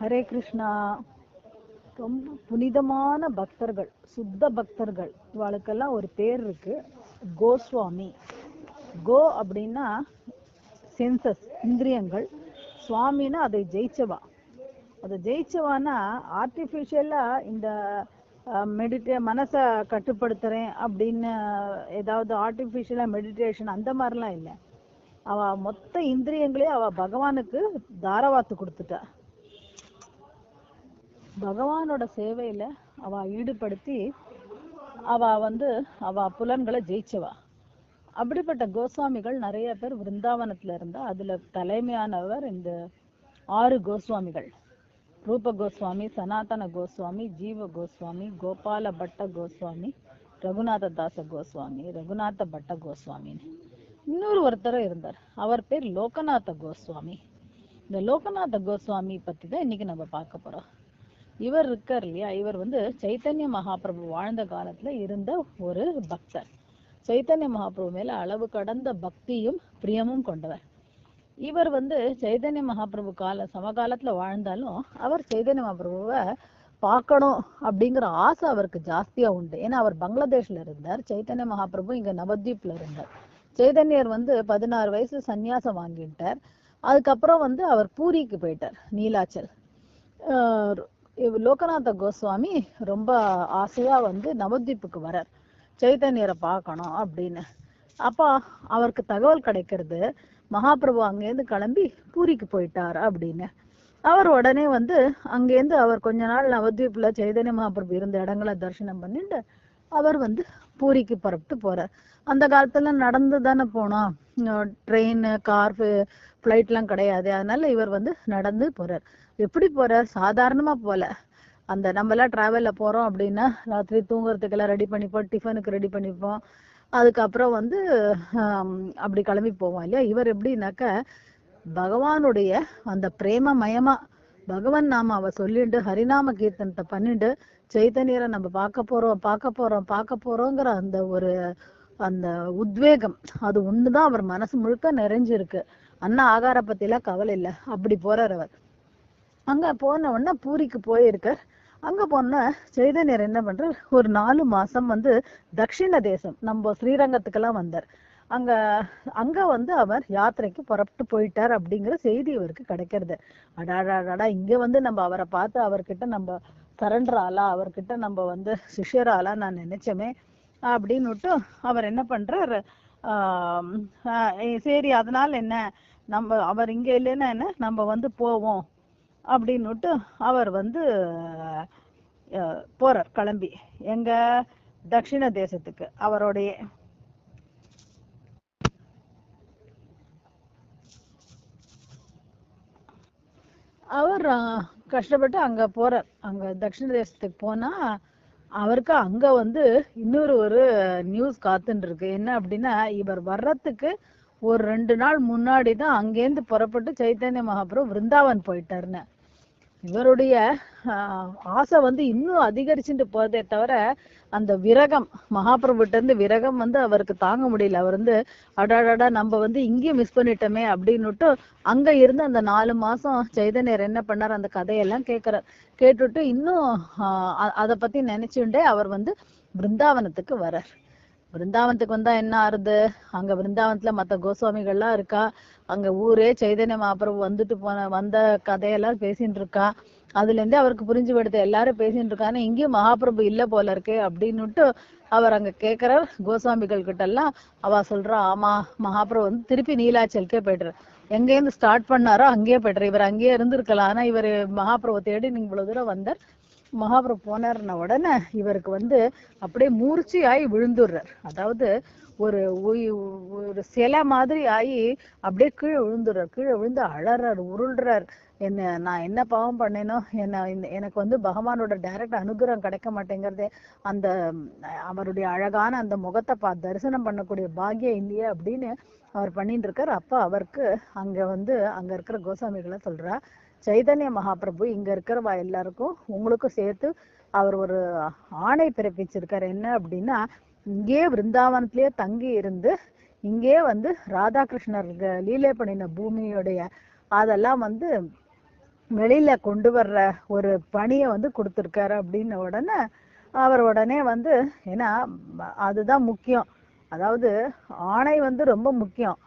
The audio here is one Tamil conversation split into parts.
ஹரே கிருஷ்ணா. ரொம்ப புனிதமான பக்தர்கள் சுத்த பக்தர்கள். இவாளுக்கெல்லாம் ஒரு பேர் இருக்கு கோஸ்வாமி. கோ அப்படின்னா சென்சஸ் இந்திரியங்கள். சுவாமின்னா அதை ஜெயிச்சவா? அதை ஜெயிச்சவானா ஆர்டிஃபிஷியலா இந்த மெடிடே மனசை கட்டுப்படுத்துறேன் அப்படின்னு ஏதாவது ஆர்டிஃபிஷியலா மெடிடேஷன் அந்த மாதிரிலாம் இல்லை. அவ மொத்த இந்திரியங்களையும் அவ பகவானுக்கு தாரவாத்து கொடுத்துட்டா. பகவானோட சேவையில அவ ஈடுபடுத்தி அவ வந்து அவ புலன்களை ஜெயிச்சவா. அப்படிப்பட்ட கோஸ்வாமிகள் நிறைய பேர் விருந்தாவனத்துல இருந்தா அதுல தலைமையானவர் இந்த ஆறு கோஸ்வாமிகள். ரூப கோஸ்வாமி சனாதன கோஸ்வாமி ஜீவ கோஸ்வாமி கோபால பட்ட கோஸ்வாமி ரகுநாத தாச கோஸ்வாமி ரகுநாத பட்ட கோஸ்வாமின்னு இன்னொரு ஒருத்தர் இருந்தார். அவர் பேர் லோகநாத கோஸ்வாமி. இந்த லோகநாத கோஸ்வாமி பத்தி தான் இன்னைக்கு நம்ம பார்க்க போறோம். இவர் இருக்கார் இல்லையா? இவர் வந்து சைத்தன்ய மகாபிரபு வாழ்ந்த காலத்துல இருந்த ஒரு பக்தர். சைத்தன்ய மகாபிரபு மேல அளவு கடந்த பக்தியும் பிரியமும் கொண்டவர். இவர் வந்து சைதன்ய மகாபிரபு கால சமகாலத்துல வாழ்ந்தாலும் அவர் சைதன்ய மகாபிரபுவை பார்க்கணும் அப்படிங்கிற ஆசை அவருக்கு ஜாஸ்தியா உண்டு. ஏன்னா அவர் பங்களாதேஷ்ல இருந்தார் சைத்தன்ய மகாபிரபு இங்க நவத்வீப்ல இருந்தார். சைதன்யர் வந்து பதினாறு வயசுல சந்நியாசம் வாங்கிட்டார். அதுக்கப்புறம் வந்து அவர் பூரிக்கு போயிட்டார் நீலாச்சல். ஆஹ் லோகநாத கோஸ்வாமி ரொம்ப ஆசையா வந்து நவத்வீப்புக்கு வரார். சைத்தன்யரை பார்க்கணும் அப்படின்னு. அப்போ அவருக்கு தகவல் கிடைக்கிறது. மகாபிரபு அங்கேருந்து கிளம்பி பூரிக்கு போயிட்டார் அப்படின்னு. அவர் உடனே வந்து அங்கேருந்து அவர் கொஞ்ச நாள் நவத்வீப்ல சைதன்ய மகாபிரபு இருந்த இடங்களை தரிசனம் பண்ணிட்டு அவர் வந்து பூரிக்கு புறப்பட்டு போறார். அந்த காலத்துல நடந்து தானே போனோம். ட்ரெயின் கார் ஃபிளைட்லாம் கிடையாது. அதனால இவர் வந்து நடந்து போறார். எப்படி போற? சாதாரணமா போல. அந்த நம்ம எல்லாம் டிராவல்ல போறோம் அப்படின்னா ராத்திரி தூங்குறதுக்கெல்லாம் ரெடி பண்ணிப்போம் டிஃபனுக்கு ரெடி பண்ணிப்போம். அதுக்கப்புறம் வந்து அப்படி கிளம்பி போவோம் இல்லையா? இவர் எப்படின்னாக்க பகவானுடைய அந்த பிரேம மயமா பகவான் நாம அவ சொல்லிட்டு ஹரிநாம கீர்த்தனத்தை பண்ணிட்டு சைத்தன்யரை நம்ம பார்க்க போறோம் பார்க்க போறோம் பார்க்க போறோங்கிற அந்த ஒரு அந்த உத்வேகம் அது ஒண்ணுதான் அவர் மனசு முழுக்க நிறைஞ்சிருக்கு. அண்ணா ஆகார பத்தி எல்லாம் கவலை இல்லை. அப்படி போறார் அவர். அங்கே போன உடனே பூரிக்கு போயிருக்கார். அங்க போன சைதன்யர் என்ன பண்றார்? ஒரு நாலு மாசம் வந்து தக்ஷிண தேசம் நம்ம ஸ்ரீரங்கத்துக்கெல்லாம் வந்தார். அங்க அங்க வந்து அவர் யாத்திரைக்கு புறப்பட்டு போயிட்டார் அப்படிங்கிற செய்தி இவருக்கு கிடைக்கிறது. அடாடாடாடா இங்க வந்து நம்ம அவரை பார்த்து அவர்கிட்ட நம்ம சரண்டர் ஆளா அவர்கிட்ட நம்ம வந்து சிஷ்யர் ஆளா நான் நினைச்சோமே அப்படின்னுட்டு அவர் என்ன பண்றார்? ஆஹ் சரி அதனால என்ன? நம்ம அவர் இங்க இல்லைன்னா என்ன? நம்ம வந்து போவோம். அப்படின்னுட்டு அவர் வந்து அஹ், போறார் கிளம்பி. எங்க தட்சிண தேசத்துக்கு அவருடைய அவர் கஷ்டப்பட்டு அங்க போறார். அங்க தட்சிண தேசத்துக்கு போனா அவருக்கு அங்க வந்து இன்னொரு ஒரு நியூஸ் காத்துன்னு இருக்கு. என்ன அப்படின்னா இவர் வர்றதுக்கு ஒரு ரெண்டு நாள் முன்னாடி தான் அங்கேருந்து புறப்பட்டு சைத்தன்ய மகாபுரம் விருந்தாவன் போயிட்டாருன்னு. இவருடைய ஆஹ், ஆசை வந்து இன்னும் அதிகரிச்சுட்டு போதே தவிர அந்த விரகம் மகாபிரபுட்ட இருந்து விரகம் வந்து அவருக்கு தாங்க முடியல. அவர் வந்து அடாடாடா நம்ம வந்து இங்கேயும் மிஸ் பண்ணிட்டோமே அப்படின்னுட்டு அங்க இருந்து அந்த நாலு மாசம் சைதன்யர் என்ன பண்ணார் அந்த கதையெல்லாம் கேட்கிறார் கேட்டுட்டு இன்னும் ஆஹ் பத்தி நினைச்சுட்டே அவர் வந்து பிருந்தாவனத்துக்கு வரார் பிருந்தாவனத்துக்கு வந்தா என்ன ஆறுது? அங்க பிருந்தாவனத்துல மத்த கோஸ்வாமிகள்லாம் இருக்கா? அங்க ஊரே சைதன்ய மகாபிரபு வந்துட்டு போன வந்த கதையெல்லாம் பேசிட்டு இருக்கா அதுல இருந்தே அவருக்கு புரிஞ்சு விடுது எல்லாரும் பேசிட்டு இருக்காங்க இங்கேயும் மகாபிரபு இல்ல போல இருக்கு அப்படின்னுட்டு அவர் அங்க கேக்குறார். கோஸ்வாமிகள் கிட்ட எல்லாம் அவ சொல்றா ஆமா மகாபிரபு வந்து திருப்பி நீலாச்சலுக்கே எங்க எங்கேருந்து ஸ்டார்ட் பண்ணாரோ அங்கேயே போயிடுறாரு. இவர் அங்கேயே இருந்திருக்கலாம். ஆனா இவர் மகாபிரபு தேடி நீங்க இவ்வளவு தூரம் வந்தார். மகாபிரபு போனார்ன உடனே இவருக்கு வந்து அப்படியே மூர்ச்சியாகி விழுந்துடுறார். அதாவது ஒரு ஒரு சிலை மாதிரி ஆகி அப்படியே கீழே விழுந்துடுறார். கீழே விழுந்து அழறார் உருள்றார். என்ன நான் என்ன பாவம் பண்ணேனோ என்ன எனக்கு வந்து பகவானோட டைரக்ட் அனுகிரகம் கிடைக்க மாட்டேங்கிறதே அந்த அவருடைய அழகான அந்த முகத்தை பா தரிசனம் பண்ணக்கூடிய பாக்கியம் இல்லையே அப்படின்னு அவர் பண்ணிட்டு இருக்கார். அப்ப அவருக்கு அங்க வந்து அங்க இருக்கிற கோசாமிகளை சொல்றா சைதன்ய மகாபிரபு இங்க இருக்கிறவா எல்லாருக்கும் உங்களுக்கும் சேர்த்து அவர் ஒரு ஆணை பிறப்பிச்சிருக்காரு. என்ன அப்படின்னா இங்கே விருந்தாவனத்திலேயே தங்கி இருந்து இங்கே வந்து ராதாகிருஷ்ணர் லீலை பண்ணின பூமியுடைய அதெல்லாம் வந்து வெளியில கொண்டு வர்ற ஒரு பணியை வந்து கொடுத்துருக்காரு அப்படின்ன உடனே அவர் உடனே வந்து ஏன்னா அதுதான் முக்கியம். அதாவது ஆணை வந்து ரொம்ப முக்கியம்.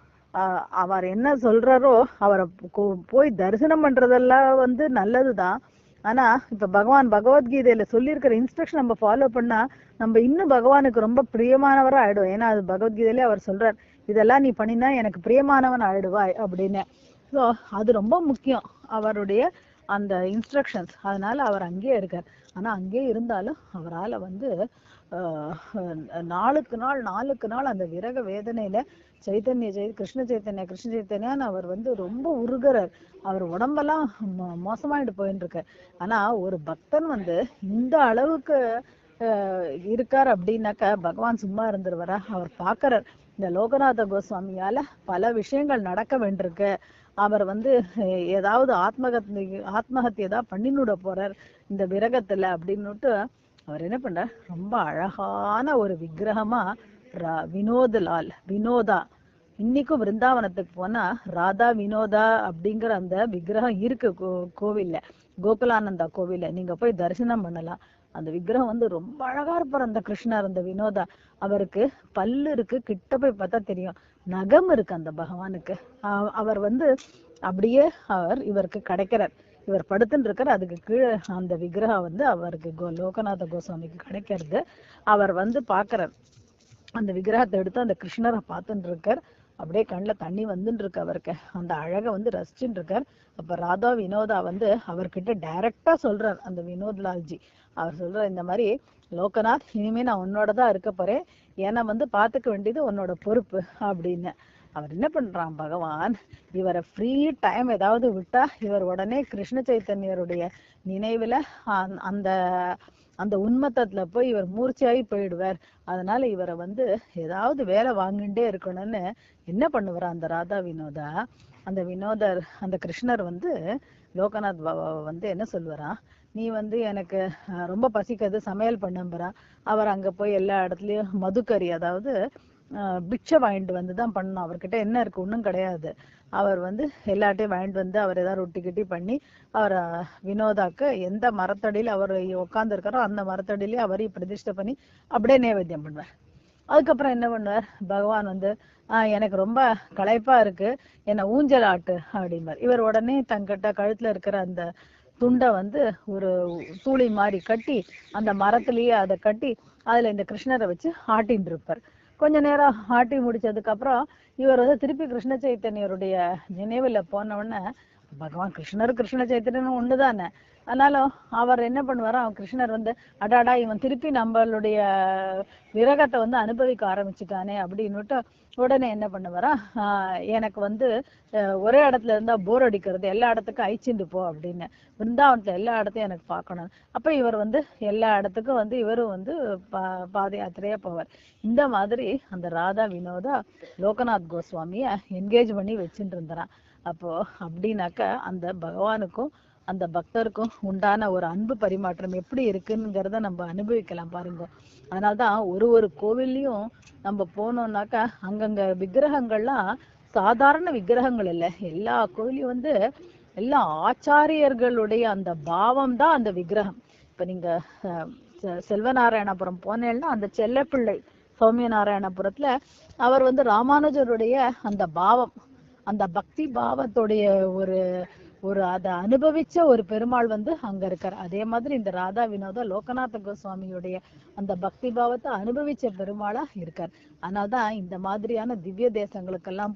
அவர் என்ன சொல்றாரோ அவரை போய் தரிசனம் பண்றதெல்லாம் வந்து நல்லதுதான். ஆனா இப்ப பகவான் பகவத்கீதையில சொல்லியிருக்கிற இன்ஸ்ட்ரக்ஷன் நம்ம ஃபாலோ பண்ணா நம்ம இன்னும் பகவானுக்கு ரொம்ப பிரியமானவரா ஆயிடும் ஏன்னா அது பகவத்கீதையிலே அவர் சொல்றார் இதெல்லாம் நீ பண்ணினா எனக்கு பிரியமானவன் ஆயிடுவாய் அப்படின்னு. ஸோ அது ரொம்ப முக்கியம் அவருடைய அந்த இன்ஸ்ட்ரக்ஷன்ஸ் அதனால அவர் அங்கேயே இருக்கார். ஆனா அங்கேயே இருந்தாலும் அவரால வந்து ஆஹ், நாளுக்கு நாள் நாளுக்கு நாள் அந்த விரக வேதனையில சைத்தன்ய ஜெய கிருஷ்ண சைத்தன்யா கிருஷ்ண சைத்தன்யான்னு அவர் வந்து ரொம்ப உருகிறார். அவர் உடம்பெல்லாம் மோ- மோசமாயிட்டு போயின்னு இருக்கார் ஆனா ஒரு பக்தன் வந்து இந்த அளவுக்கு இருக்கார் அப்படின்னாக்கா பகவான் சும்மா இருந்துருவாரா? அவர் பாக்குறார். இந்த லோகநாத கோஸ்வாமியால பல விஷயங்கள் நடக்க வேண்டியிருக்கு. அவர் வந்து ஏதாவது ஆத்மகத் ஆத்மஹத்தியை தான் பண்ணினுட போறார் இந்த விரகத்துல அப்படின்னுட்டு அவர் என்ன பண்றார்? ரொம்ப அழகான ஒரு விக்கிரகமா வினோதலால் வினோதா. இன்னைக்கும் விருந்தாவனத்துக்கு போனா ராதா வினோதா அப்படிங்கிற அந்த விக்கிரகம் இருக்கு கோ கோவில்ல. கோகுலானந்தா கோவில்ல. நீங்க போய் தரிசனம் பண்ணலாம். அந்த விக்கிரகம் வந்து ரொம்ப அழகா இருப்பார் அந்த கிருஷ்ணர் அந்த வினோதா. அவருக்கு பல்லு இருக்கு கிட்ட போய் பார்த்தா தெரியும். நகம் இருக்கு அந்த பகவானுக்கு. ஆஹ் அவர் வந்து அப்படியே அவர் இவருக்கு கிடைக்கிறார். இவர் படுத்துன்னு இருக்கார். அதுக்கு கீழே அந்த விக்கிரகம் வந்து அவருக்கு கோ லோகநாத கோஸ்வாமிக்கு கிடைக்கிறது. அவர் வந்து பாக்குறார் அந்த விக்கிரகத்தை எடுத்து அந்த கிருஷ்ணரை பார்த்துட்டு இருக்கார் அப்படியே கண்ணில் தண்ணி வந்துட்டு இருக்கு அவருக்கு. அந்த அழகை வந்து ரசிச்சுட்டு இருக்கார் அப்ப ராதா வினோதா வந்து அவர்கிட்ட டைரக்டா சொல்றார் அந்த வினோத் லால்ஜி. அவர் சொல்றார் இந்த மாதிரி லோகநாத் இனிமே நான் உன்னோட தான் இருக்க போறேன். ஏன்னா வந்து பார்த்துக்க வேண்டியது உன்னோட பொறுப்பு அப்படின்னு. அவர் என்ன பண்றான் பகவான்? இவரை ஃப்ரீ டைம் ஏதாவது விட்டா இவர் உடனே கிருஷ்ண சைத்தன்யருடைய நினைவுல அந்த- அந்த உண்மத்தத்துல போய் இவர் மூர்ச்சியாகி போயிடுவார். அதனால இவரை வந்து ஏதாவது வேலை வாங்கிட்டே இருக்கணும்னு என்ன பண்ணுவார் அந்த ராதா வினோதா? அந்த வினோதர் அந்த கிருஷ்ணர் வந்து லோகநாத் பாபாவை வந்து என்ன சொல்லுவாரா? நீ வந்து எனக்கு ரொம்ப பசிக்கிறது சமையல் பண்ணும்புறா அவர் அங்க போய் எல்லா இடத்துலயும் மதுக்கறி அதாவது அஹ், வாங்கிட்டு வந்து தான் பண்ணணும். அவர்கிட்ட என்ன இருக்கு ஒண்ணும் கிடையாது. அவர் வந்து எல்லாட்டையும் வாங்கிட்டு வந்து அவர் ஏதாவது ரொட்டி கிட்டி பண்ணி அவர் வினோதாக்கு எந்த மரத்தடியில அவர் உட்காந்துருக்காரோ அந்த மரத்தடியிலே அவரையும் பிரதிஷ்டை பண்ணி அப்படியே நைவேத்தியம் பண்ணுவார். அதுக்கப்புறம் என்ன பண்ணுவார்? பகவான் வந்து ஆஹ் எனக்கு ரொம்ப களைப்பா இருக்கு. என்னை ஊஞ்சல் ஆட்டு அப்படிம்பார். இவர் உடனே தங்கிட்ட கழுத்துல இருக்கிற அந்த துண்டை வந்து ஒரு தூளி மாதிரி கட்டி அந்த மரத்திலேயே அதை கட்டி அதுல இந்த கிருஷ்ணரை வச்சு ஆட்டின்னு இருப்பார். கொஞ்ச நேரம் ஆட்டி முடிச்சதுக்கு அப்புறம் இவர் வந்து திருப்பி கிருஷ்ண சைத்தன்யருடைய நினைவுல போன உடனே பகவான் கிருஷ்ணர் கிருஷ்ண சைத்தன்யனும் ஒண்ணுதானே? ஆனாலும் அவர் என்ன பண்ணுவாரா அவன் கிருஷ்ணர் வந்து அடாடா இவன் திருப்பி நம்மளுடைய விரகத்தை வந்து அனுபவிக்க ஆரம்பிச்சுட்டானே அப்படின்னுட்டு உடனே என்ன பண்ணுவாரா ஆஹ் எனக்கு வந்து அஹ் ஒரே இடத்துல இருந்தா போர் அடிக்கிறது எல்லா இடத்துக்கும் அழிச்சுட்டு போ அப்படின்னு. பிருந்தாவனத்துல எல்லா இடத்தையும் எனக்கு பார்க்கணும். அப்ப இவர் வந்து எல்லா இடத்துக்கும் வந்து இவரும் வந்து பா பாத யாத்திரையா போவார். இந்த மாதிரி அந்த ராதா வினோதா லோகநாத் கோஸ்வாமிய என்கேஜ் பண்ணி வச்சுட்டு இருந்தாராம். அப்போ அப்படின்னாக்கா அந்த பகவானுக்கும் அந்த பக்தருக்கும் உண்டான ஒரு அன்பு பரிமாற்றம் எப்படி இருக்குங்கிறத நம்ம அனுபவிக்கலாம் பாருங்க. அதனால்தான் ஒரு ஒரு கோவில்லையும் நம்ம போனோம்னாக்கா அங்கங்க விக்கிரகங்கள்லாம் சாதாரண விக்கிரகங்கள் இல்லை. எல்லா கோவிலையும் வந்து எல்லா ஆச்சாரியர்களுடைய அந்த பாவம் தான் அந்த விக்கிரகம். இப்ப நீங்க அஹ், செ- செல்வநாராயணபுரம் போனேன்னா அந்த செல்லப்பிள்ளை சௌமிய நாராயணபுரத்துல அவர் வந்து ராமானுஜருடைய அந்த பாவம். அந்த பக்தி பாவத்துடைய ஒரு ஒரு அதை அனுபவிச்ச ஒரு பெருமாள் வந்து அங்க இருக்கார். அதே மாதிரி இந்த ராதா வினோதா லோகநாத கோஸ்வாமியுடைய அந்த பக்தி பாவத்தை அனுபவிச்ச பெருமாளா இருக்கார். அதனால்தான் இந்த மாதிரியான திவ்ய தேசங்களுக்கெல்லாம்